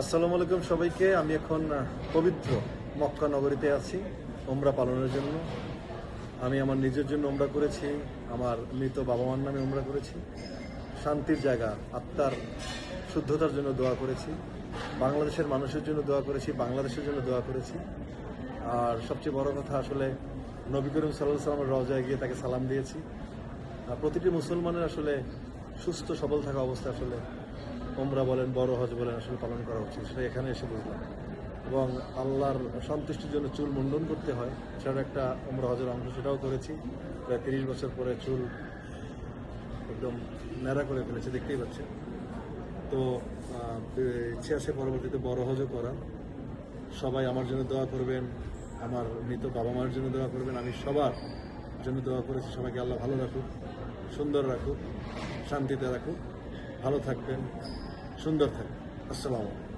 আসসালামু আলাইকুম সবাইকে। আমি এখন পবিত্র মক্কা নগরীতে আছি ওমরা পালনের জন্য। আমি আমার নিজের জন্য ওমরা করেছি, আমার মৃত বাবা মার নামে ওমরা করেছি। শান্তির জায়গা, আত্মার শুদ্ধতার জন্য দোয়া করেছি। বাংলাদেশের মানুষের জন্য দোয়া করেছি, বাংলাদেশের জন্য দোয়া করেছি। আর সবচেয়ে বড় কথা আসলে, নবী করিম সাল্লাহ সাল্লামের রজায় গিয়ে তাকে সালাম দিয়েছি। প্রতিটি মুসলমানের আসলে সুস্থ, সবল থাকা অবস্থা আসলে ওমরা বলেন, বড় হজ বলেন, আসলে পালন করা উচিত। সেটা এখানে এসে বুঝলাম। এবং আল্লাহর সন্তুষ্টির জন্য চুল মুন্ডন করতে হয়, সেটার একটা ওমরা হজের অংশ সেটাও করেছি। প্রায় তিরিশ বছর পরে চুল একদম ন্যাড়া করে ফেলেছে, দেখতেই পাচ্ছেন। তো ইচ্ছে আছে পরবর্তীতে বড় হজও করা সবাই আমার জন্য দোয়া করবেন, আমার মৃত বাবা মার জন্য দোয়া করবেন, আমি সবার জন্য দোয়া করেছি, সবাইকে আল্লাহ ভালো রাখুক, সুন্দর রাখুক, শান্তিতে রাখুক। ভালো থাকবেন সুন্দর থাকবেন। আসসালামু আলাইকুম।